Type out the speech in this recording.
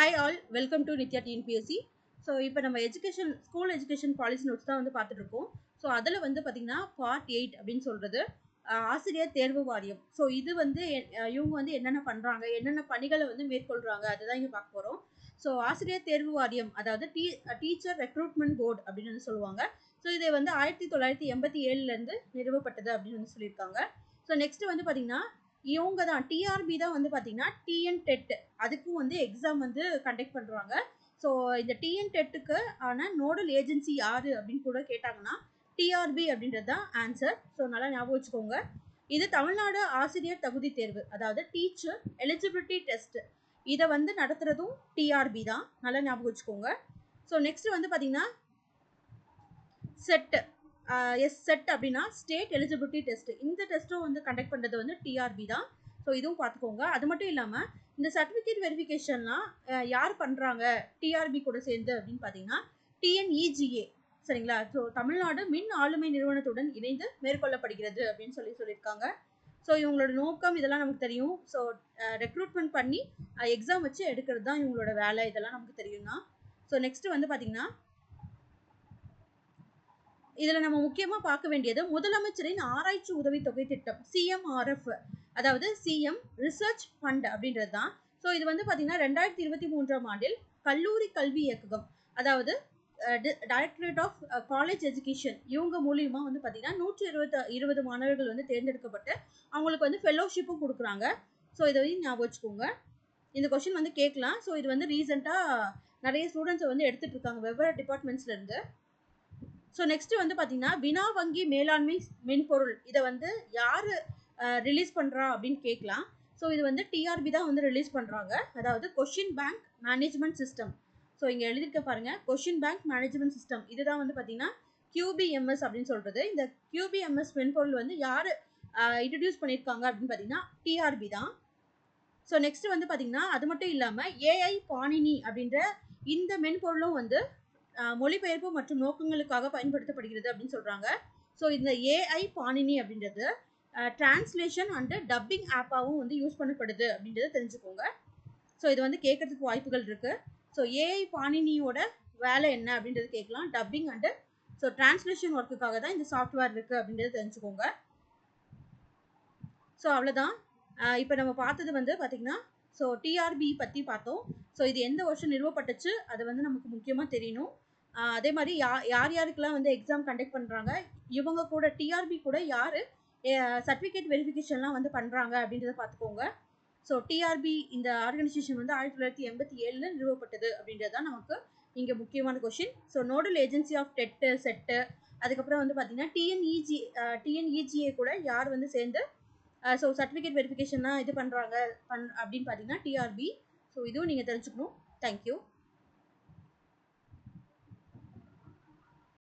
Hi all welcome to Nithya TNPSC so இப்போ நம்ம education school education policy notes தான் வந்து பார்த்துட்ருக்கோம். ஸோ அதில் வந்து பார்த்திங்கன்னா பார்ட் எயிட் அப்படின்னு சொல்கிறது ஆசிரியர் தேர்வு வாரியம். ஸோ இது வந்து இவங்க வந்து என்னென்ன பண்ணுறாங்க என்னென்ன பணிகளை வந்து மேற்கொள்கிறாங்க அதுதான் இங்கே பார்க்க போகிறோம் ஸோ ஆசிரியர் தேர்வு வாரியம் அதாவது டீ டீச்சர் ரெக்ரூட்மெண்ட் போர்டு அப்படின்னு வந்து சொல்லுவாங்க. ஸோ இதை வந்து ஆயிரத்தி தொள்ளாயிரத்தி எண்பத்தி ஏழுலேருந்து நிறுவப்பட்டது அப்படின்னு வந்து சொல்லியிருக்காங்க. ஸோ நெக்ஸ்ட் வந்து பார்த்திங்கன்னா இவங்க தான் டிஆர்பி தான் வந்து பார்த்தீங்கன்னா டிஎன் டெட் அதுக்கும் வந்து எக்ஸாம் வந்து கண்டக்ட் பண்ணுறாங்க ஸோ இந்த டிஎன் டெட்டுக்கு ஆன நோடல் ஏஜென்சி யார் அப்படின்னு கூட கேட்டாங்கன்னா டிஆர்பி அப்படின்றது தான் ஆன்சர் ஸோ நல்லா ஞாபகம் வச்சுக்கோங்க. இது தமிழ்நாடு ஆசிரியர் தகுதி தேர்வு. அதாவது டீச்சர் எலிஜிபிலிட்டி டெஸ்ட் இதை வந்து நடத்துகிறதும் டிஆர்பி தான். நல்லா ஞாபகம் வச்சுக்கோங்க. ஸோ நெக்ஸ்ட் வந்து பார்த்தீங்கன்னா செட்டு எஸ் செட் அப்படின்னா ஸ்டேட் எலிஜிபிலிட்டி டெஸ்ட் இந்த டெஸ்ட்டும் வந்து கண்டக்ட் பண்ணுறது வந்து டிஆர்பி தான். ஸோ இதுவும் பார்த்துக்கோங்க. அது மட்டும் இல்லாமல் இந்த சர்டிஃபிகேட் வெரிஃபிகேஷன்லாம் யார் பண்ணுறாங்க டிஆர்பி கூட சேர்ந்து அப்படின்னு பார்த்தீங்கன்னா டிஎன்இஜிஏ சரிங்களா? ஸோ தமிழ்நாடு மின் ஆளுமை நிறுவனத்துடன் இணைந்து மேற்கொள்ளப்படுகிறது அப்படின்னு சொல்லி சொல்லியிருக்காங்க. ஸோ இவங்களோட நோக்கம் இதெல்லாம் நமக்கு தெரியும். ஸோ ரெக்ரூட்மெண்ட் பண்ணி எக்ஸாம் வச்சு எடுக்கிறது தான் இவங்களோட வேலை. இதெல்லாம் நமக்கு தெரியும்னா. ஸோ நெக்ஸ்ட் வந்து பார்த்தீங்கன்னா இதில் நம்ம முக்கியமாக பார்க்க வேண்டியது முதலமைச்சரின் ஆராய்ச்சி உதவித்தொகை திட்டம் சிஎம்ஆர்எஃப் அதாவது சிஎம் ரிசர்ச் ஃபண்ட் அப்படின்றது தான் ஸோ இது வந்து பார்த்தீங்கன்னா ரெண்டாயிரத்தி இருபத்தி மூன்றாம் ஆண்டில் கல்லூரி கல்வி இயக்ககம் அதாவது டைரக்டரேட் ஆஃப் காலேஜ் எஜுகேஷன் இவங்க மூலியமாக வந்து பார்த்தீங்கன்னா நூற்றி இருபத்தி இருபது மாணவர்கள் வந்து தேர்ந்தெடுக்கப்பட்டு அவங்களுக்கு வந்து ஃபெலோஷிப்பும் கொடுக்குறாங்க. ஸோ இதை வந்து ஞாபகம் வச்சுக்கோங்க. இந்த கொஷின் வந்து கேட்கலாம். ஸோ இது வந்து ரீசெண்டாக நிறைய ஸ்டூடெண்ட்ஸை வந்து எடுத்துகிட்டு இருக்காங்க. வெவ்வேறு டிபார்ட்மெண்ட்ஸ்லேருந்து ஸோ நெக்ஸ்ட் வந்து பார்த்தீங்கன்னா வினா வங்கி மேலாண்மை மென்பொருள். இதை வந்து யார் ரிலீஸ் பண்ணுறா அப்படின்னு கேட்கலாம் ஸோ இது வந்து டிஆர்பி தான் வந்து ரிலீஸ் பண்ணுறாங்க அதாவது question bank management system so இங்கே எழுதியிருக்க பாருங்கள் கொஷின் பேங்க் மேனேஜ்மெண்ட் சிஸ்டம் இதுதான் வந்து பார்த்தீங்கன்னா கியூபிஎம்எஸ் அப்படின்னு சொல்கிறது இந்த கியூபிஎம்எஸ் மென்பொருள் வந்து யார் இன்ட்ரடியூஸ் பண்ணியிருக்காங்க அப்படின்னு பார்த்தீங்கன்னா டிஆர்பி தான். ஸோ நெக்ஸ்ட் வந்து பார்த்தீங்கன்னா அது மட்டும் இல்லாமல் ஏஐ பாணினி அப்படின்ற இந்த மென்பொருளும் வந்து மொழிபெயர்ப்பு மற்றும் நோக்கங்களுக்காக பயன்படுத்தப்படுகிறது அப்படின்னு சொல்கிறாங்க ஸோ இந்த ஏஐ பாணினி அப்படின்றது டிரான்ஸ்லேஷன் அண்டு டப்பிங் ஆப்பாகவும் வந்து யூஸ் பண்ணப்படுது அப்படின்றத தெரிஞ்சுக்கோங்க. ஸோ இது வந்து கேட்கறதுக்கு வாய்ப்புகள் இருக்குது ஸோ ஏஐ பாணினியோட வேலை என்ன அப்படின்றது கேட்கலாம். டப்பிங் அண்டு ஸோ டிரான்ஸ்லேஷன் ஒர்க்குக்காக தான் இந்த சாஃப்ட்வேர் இருக்குது அப்படின்றத தெரிஞ்சுக்கோங்க. ஸோ அவ்வளோதான் இப்போ நம்ம பார்த்தது வந்து பார்த்திங்கன்னா ஸோ டிஆர்பி பற்றி பார்த்தோம். ஸோ இது எந்த வருஷம் நிறுவப்பட்டுச்சு? அது வந்து நமக்கு முக்கியமாக தெரியணும். அதே மாதிரி யா யார் யாருக்கெல்லாம் வந்து எக்ஸாம் கண்டக்ட் பண்ணுறாங்க இவங்க கூட டிஆர்பி கூட யார் சர்டிஃபிகேட் வெரிஃபிகேஷன்லாம் வந்து பண்ணுறாங்க அப்படின்றத பார்த்துக்கோங்க. ஸோ டிஆர்பி இந்த ஆர்கனைசேஷன் வந்து ஆயிரத்தி தொள்ளாயிரத்தி எண்பத்தி ஏழில் நிறுவப்பட்டது அப்படின்றது தான் நமக்கு இங்கே முக்கியமான question so nodal agency of TET SET அதுக்கப்புறம் வந்து பார்த்தீங்கன்னா டிஎன்இஜி டிஎன்இஜிஏ கூட யார் வந்து சேர்ந்து ஸோ சர்டிஃபிகேட் வெரிஃபிகேஷன்லாம் இது பண்ணுறாங்க பண் அப்படின்னு பார்த்தீங்கன்னா டிஆர்பி ஸோ இதுவும் நீங்கள் தெரிஞ்சுக்கணும். தேங்க்யூ